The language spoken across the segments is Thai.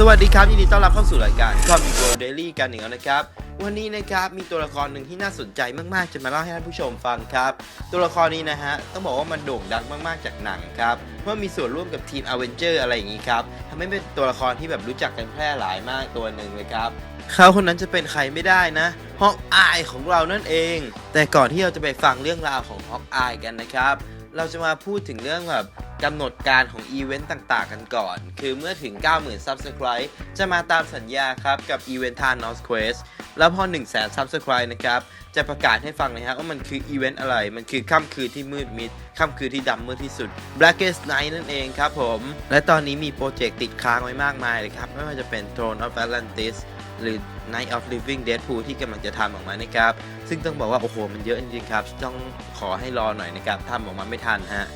สวัสดีครับ ยินดีต้อนรับเข้าสู่รายการคอมิโกเดลี่กันอีกแล้วนะครับ วันนี้นะครับมีตัวละครหนึ่งที่น่าสนใจมากๆ จะมาเล่าให้ท่านผู้ชมฟังครับ ตัวละครนี้นะฮะต้องบอกว่ามันโด่งดังมากๆจากหนังครับเมื่อมีส่วนร่วมกับทีมอเวนเจอร์อะไรอย่างนี้ครับทำให้เป็นตัวละครที่แบบรู้จักกันแพร่หลายมากตัวหนึ่งเลยครับเขาคนนั้นจะเป็นใครไม่ได้นะฮอกอายของเรานั่นเอง แต่ก่อนที่เราจะไปฟังเรื่องราวของฮอกอายกันนะครับเราจะมาพูดถึงเรื่องแบบ กำหนดการของอีเวนต์ต่างๆ กันก่อน คือเมื่อถึง 90,000 Subscribe จะมาตามสัญญาครับ กับอีเวนต์ทาน North Quest แล้วพอ 1 0 0 0 0 0 Subscribe นะครับ จะประกาศให้ฟังนะครับว่ามันคืออีเวนต์อะไร มันคือค่ำคืนที่มืดมิด ค่ำคืนที่ดำมืดที่สุด Blackest Night นั่นเองครับผม และตอนนี้มีโปรเจกต์ติดค้างไว้มากมายเลยครับ ไม่ว่าจะเป็น Throne of Atlantis หรือ Night of Living Deadpool ที่กำลังจะทำออกมานะครับ ซึ่งต้องบอกว่า โอ้โห มันเยอะจริงๆครับ ต้องขอให้รอหน่อยนะครับทำออกมาไม่ทันฮะ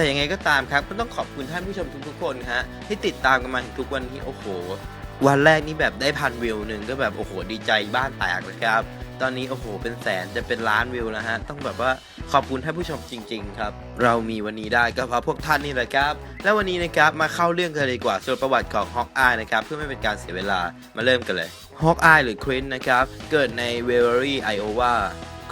แต่ยังไงก็ตามครับ ก็ต้องขอบคุณท่านผู้ชมทุกๆคนฮะที่ติดตามกันมาถึงทุกวันนี้โอ้โห วันแรกนี่แบบได้พันวิวหนึ่งก็แบบโอ้โหดีใจบ้านแตกเลยครับ ตอนนี้โอ้โห เป็นแสนจะเป็นล้านวิวแล้วฮะต้องแบบว่าขอบคุณท่านผู้ชมจริง ๆ ครับ เรามีวันนี้ได้ก็เพราะพวกท่านนี่แหละครับ และวันนี้นะครับมาเข้าเรื่องกันเลยดีกว่าส่วนประวัติของฮอกอายนะครับเพื่อไม่เป็นการเสียเวลามาเริ่มกันเลยฮอกอายหรือควินนะครับเกิดในเวเวอรี่ไอโอวา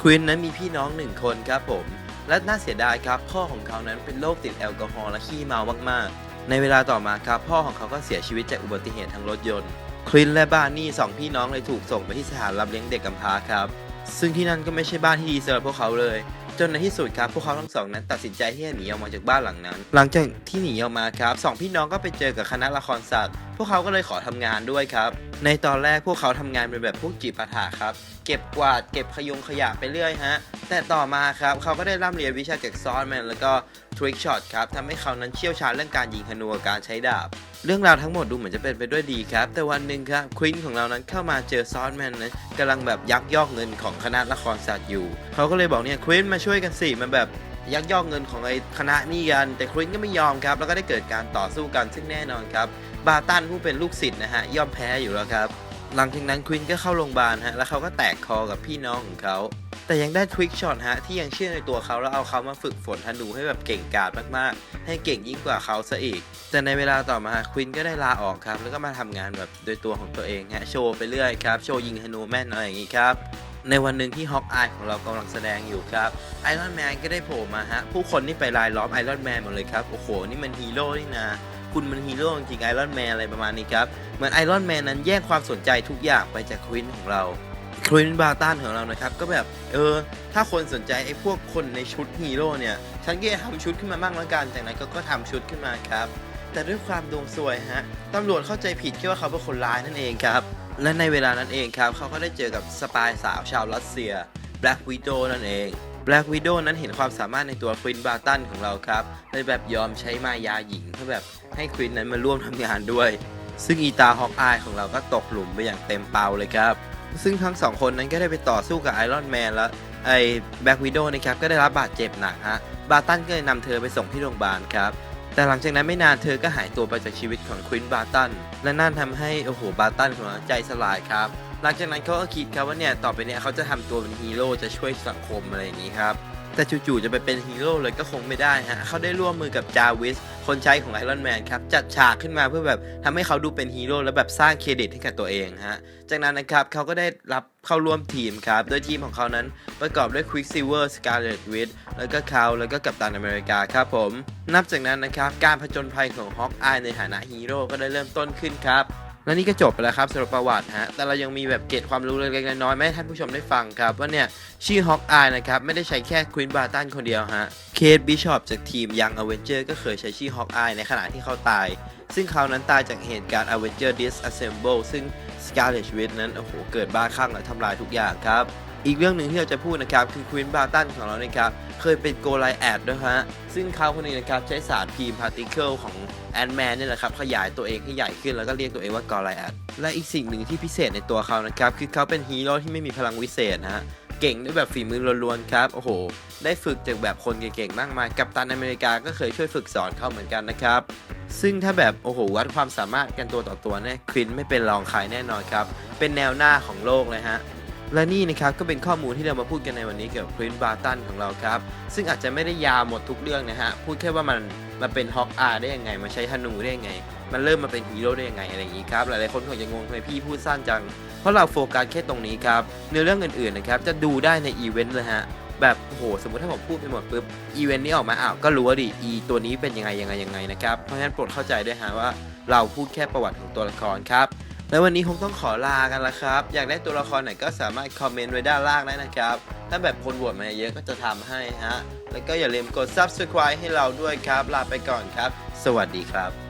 ควินนั้นมีพี่น้องหนึ่งคนครับผม และน่าเสียดายครับพ่อของเขานั้นเป็นโรคติดแอลกอฮอล์และขี้เมามากๆ ในเวลาต่อมาครับพ่อของเขาก็เสียชีวิตจากอุบัติเหตุทางรถยนต์คลินและบาร์นี่สองพี่น้องเลยถูกส่งไปที่สถานรับเลี้ยงเด็กกำพร้าครับ ซึ่งที่นั่นก็ไม่ใช่บ้านที่ดีสำหรับพวกเขาเลย จนในที่สุดครับพวกเขาทั้งสองนั้นตัดสินใจที่จะหนีออกมาจากบ้านหลังนั้น หลังจากที่หนีออกมาครับสองพี่น้องก็ไปเจอกับคณะละครสัตว์พวกเขาก็เลยขอทำงานด้วยครับ ในตอนแรกพวกเขาทำงานเป็นแบบพวกจีบปาถาครับ เก็บกวาดเก็บขยงขยะไปเรื่อยฮะ แต่ต่อมาครับเขาก็ได้ร่ำเรียนวิชาจากซอนแมนแล้วก็ทริกช็อตครับทำให้เขานั้นเชี่ยวชาญเรื่องการยิงธนูกับการใช้ดาบ เรื่องราวทั้งหมดดูเหมือนจะเป็นไปด้วยดีครับ แต่วันหนึ่งครับควินของเรานั้นเข้ามาเจอซอนแมนนั้นกำลังแบบยักยอกเงินของคณะละครศาสตร์อยู่ เขาก็เลยบอกเนี่ยควินมาช่วยกันสิมันแบบยักยอกเงินของไอ้คณะนี่กัน แต่ควินก็ไม่ยอมครับ แล้วก็ได้เกิดการต่อสู้กันซึ่งแน่นอนครับ บาตันผู้เป็นลูกศิษย์นะฮะย่อมแพ้อยู่แล้วครับ หลังจากนั้นควินก็เข้าโรงพยาบาลฮะแล้วเขาก็แตกคอกับพี่น้องของเขาแต่ยังได้ทวิกช็อตฮะที่ยังเชื่อในตัวเขาแล้วเอาเขามาฝึกฝนธนูให้แบบเก่งกาจมากๆ ให้เก่งยิ่งกว่าเขาซะอีก แต่ในเวลาต่อมาควินก็ได้ลาออกครับ แล้วก็มาทำงานแบบโดยตัวของตัวเองฮะโชว์ไปเรื่อยครับ โชว์ยิงธนูแม่นอะไรอย่างงี้ครับ ในวันหนึ่งที่ฮอกอายของเรากำลังแสดงอยู่ครับไอรอนแมนก็ได้โผล่มาฮะผู้คนนี่ไปรายล้อมไอรอนแมนหมดเลยครับโอ้โหนี่มันฮีโร่นี่นะ คุณมันฮีโร่จริงไอรอนแมนอะไรประมาณนี้ครับ เหมือนไอรอนแมนนั้นแย่งความสนใจทุกอย่างไปจากควินของเราควินบาตันของเรานะครับ ก็แบบเออถ้าคนสนใจไอ้พวกคนในชุดฮีโร่เนี่ย ฉันก็จะทำชุดขึ้นมาบ้างแล้วกันจากนั้นก็ก็ทำชุดขึ้นมาครับ แต่ด้วยความดวงซวยฮะตำรวจเข้าใจผิดคิดว่าเขาเป็นคนร้ายนั่นเองครับและในเวลานั้นเองครับ เขาก็ได้เจอกับสปายสาวชาวรัสเซีย Black Widow นั่นเอง Black Widow นั้นเห็นความสามารถในตัวควินบาตันของเราครับเลยแบบยอมใช้มายาหญิงเพื่อแบบให้ควินนั้นมาร่วมทำงานด้วย ซึ่งอีตาฮอกอายของเราก็ตกหลุมไปอย่างเต็มเปาเลยครับ ซึ่งทั้งสองคนนั้นก็ได้ไปต่อสู้กับไอรอนแมนแล้วไอ้แบ็กวิดโดนะครับก็ได้รับบาดเจ็บหนักฮะบาตันก็เลยนำเธอไปส่งที่โรงพยาบาลครับแต่หลังจากนั้นไม่นานเธอก็หายตัวไปจากชีวิตของควินบาตันและนั่นทำให้โอ้โหบาตันของเราใจสลายครับ หลังจากนั้นเขาก็คิดครับว่าเนี่ยต่อไปเนี่ยเขาจะทำตัวเป็นฮีโร่จะช่วยสังคมอะไรอย่างนี้ครับแต่จู่ๆจะไปเป็นฮีโร่เลยก็คงไม่ได้ฮะเขาได้ร่วมมือกับจาวิสคนใช้ของไอรอนแมนครับจัดฉากขึ้นมาเพื่อแบบทำให้เขาดูเป็นฮีโร่แล้วแบบสร้างเครดิตให้กับตัวเองฮะจากนั้นนะครับเขาก็ได้รับเข้าร่วมทีมครับ โดยทีมของเขานั้นประกอบด้วย Quicksilver Scarlet Witch แล้วก็เขาแล้วก็กัปตันอเมริกาครับผม นับจากนั้นนะครับการผจญภัยของฮอกอายในฐานะฮีโร่ก็ได้เริ่มต้นขึ้นครับ และนี่ก็จบไปแล้วครับสำหรับประวัติฮะ แต่เรายังมีแบบเก็ดความรู้เล็กๆน้อยๆมาให้ท่านผู้ชมได้ฟังครับ ว่าเนี่ยชื่อฮอกอายนะครับ ไม่ได้ใช้แค่ควินบาตันคนเดียวฮะ เคทบิชอปจากทีมยังอเวนเจอร์ก็เคยใช้ชื่อฮอกอายในขณะที่เขาตาย ซึ่งเขานั้นตายจากเหตุการณ์ Avenger Disassemble ซึ่ง Scarlet Witch นั้นโอ้โหเกิดบ้าคลั่งและทำลายทุกอย่างครับ อีกเรื่องหนึ่งที่เราจะพูดนะครับคือควินบาตันของเรานะครับเคยเป็นโกไลแอดด้วยฮะซึ่งเขาคนนี้นะครับใช้สารพีมพาร์ติเคิลของแอนแมนนี่แหละครับขยายตัวเองให้ใหญ่ขึ้นแล้วก็เรียกตัวเองว่ากอไลแอดและอีกสิ่งหนึ่งที่พิเศษในตัวเขานะครับคือเขาเป็นฮีโร่ที่ไม่มีพลังวิเศษนะฮะเก่งด้วยแบบฝีมือล้วนๆครับ โอ้โห ได้ฝึกจากแบบคนเก่งๆ มากมาย กัปตันอเมริกาก็เคยช่วยฝึกสอนเขาเหมือนกันนะครับ ซึ่งถ้าแบบ โอ้โห วัดความสามารถกันตัวต่อตัวเนี่ยควินไม่เป็นรองใครแน่นอนครับ เป็นแนวหน้าของโลกเลยฮะ และนี่นะครับก็เป็นข้อมูลที่เรามาพูดกันในวันนี้เกี่ยวกับควินบาตันของเราครับ ซึ่งอาจจะไม่ได้ยาวหมดทุกเรื่องนะฮะ พูดแค่ว่ามันมาเป็นฮอกอาได้ยังไง มาใช้ธนูได้ยังไง มันเริ่มมาเป็นฮีโร่ได้ยังไงอะไรอย่างนี้ครับ หลายๆคนคงจะงงทำไมพี่พูดสั้นจัง เพราะเราโฟกัสแค่ตรงนี้ครับเนื้อเรื่องอื่นๆนะครับจะดูได้ในอีเวนต์เลยฮะแบบโอ้โหสมมติถ้าผมพูดไปหมดปุ๊บอีเวนต์นี้ออกมาอ้าวก็รู้ว่าดิอีตัวนี้เป็นยังไงยังไงยังไงนะครับเพราะฉะนั้นโปรดเข้าใจด้วยฮะว่า เราพูดแค่ประวัติของตัวละครครับ และววันนี้คงต้องขอลากันละครับ อยากได้ตัวละครไหนก็สามารถคอมเมนต์ไว้ด้านล่างได้นะครับ ถ้าแบบคนโหวตมาเยอะก็จะทำให้ฮะ แล้วก็อย่าลืมกด subscribe ให้เราด้วยครับ ลาไปก่อนครับ สวัสดีครับ